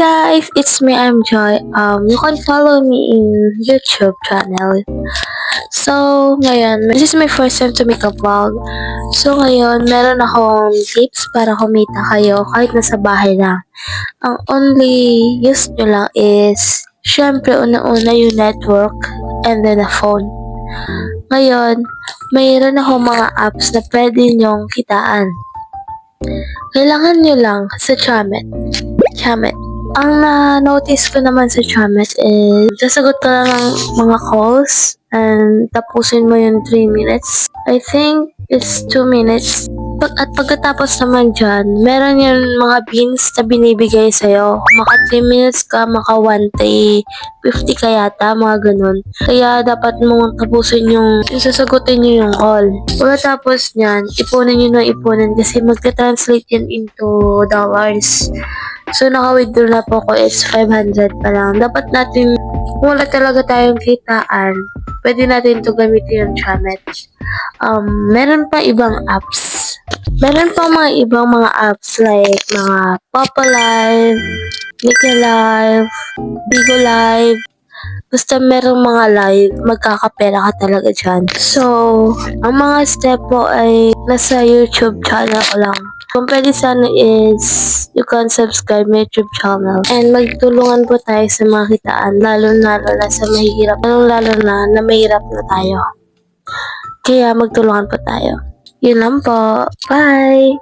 guys, it's me, I'm Joy. Um, you can follow me in YouTube channel. So, ngayon, this is my first time to make a vlog. So, ngayon, meron akong tips para kumita kayo kahit nasa bahay lang. Ang only use nyo lang is, syempre, una-una yung network and then a phone. Ngayon, mayroon akong mga apps na pwede nyong kitaan. Kailangan nyo lang sa Chamet. Chamet. Ang na-notice ko naman sa Chamet is, sasagot ka lang ng mga calls and tapusin mo yung 3 minutes. I think it's 2 minutes. Pag, at pagkatapos naman dyan, meron yung mga beans na binibigay sa'yo. Maka 3 minutes ka, maka 1 day, 50 ka yata, mga ganun. Kaya dapat mong tapusin yung, yung sasagutin nyo yung call. Pagkatapos nyan, ipunin nyo na ipunin kasi magka-translate yan into dollars. So, naka-withdraw na po ko, it's 500 pa lang. Dapat natin, kung wala talaga tayong kitaan, pwede natin to gamitin yung Chamet. Um, meron pa ibang apps. Meron pa mga ibang mga apps like mga Papa Live, Nika Live, Bigo Live. Basta merong mga live, magkakapera ka talaga dyan. So, ang mga step po ay nasa YouTube channel ko lang. Kung pwede sana is you can subscribe my YouTube channel. And magtulungan po tayo sa mga kitaan, lalo na sa mahirap. Lalo lalo na na mahirap na tayo. Kaya magtulungan po tayo. Yun lang po. Bye!